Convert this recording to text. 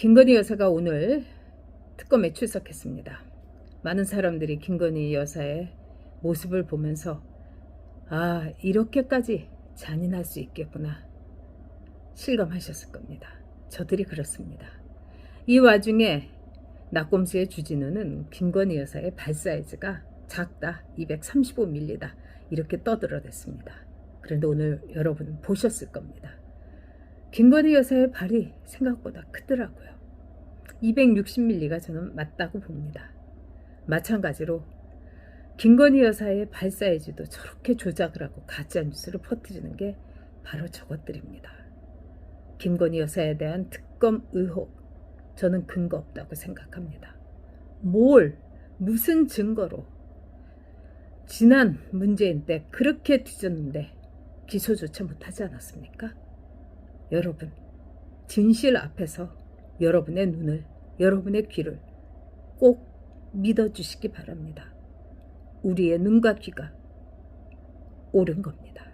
김건희 여사가 오늘 특검에 출석했습니다. 많은 사람들이 김건희 여사의 모습을 보면서 아, 이렇게까지 잔인할 수 있겠구나. 실감하셨을 겁니다. 저들이 그렇습니다. 이 와중에 낙곰수의 주진우는 김건희 여사의 발 사이즈가 작다, 235mm다. 이렇게 떠들어댔습니다. 그런데 오늘 여러분 보셨을 겁니다. 김건희 여사의 발이 생각보다 크더라고요. 260mm가 저는 맞다고 봅니다. 마찬가지로 김건희 여사의 발 사이즈도 저렇게 조작을 하고 가짜 뉴스를 퍼뜨리는 게 바로 저것들입니다. 김건희 여사에 대한 특검 의혹 저는 근거 없다고 생각합니다. 뭘 무슨 증거로 지난 문재인 때 그렇게 뒤졌는데 기소조차 못하지 않았습니까? 여러분 진실 앞에서 여러분의 눈을 여러분의 귀를 꼭 믿어주시기 바랍니다. 우리의 눈과 귀가 옳은 겁니다.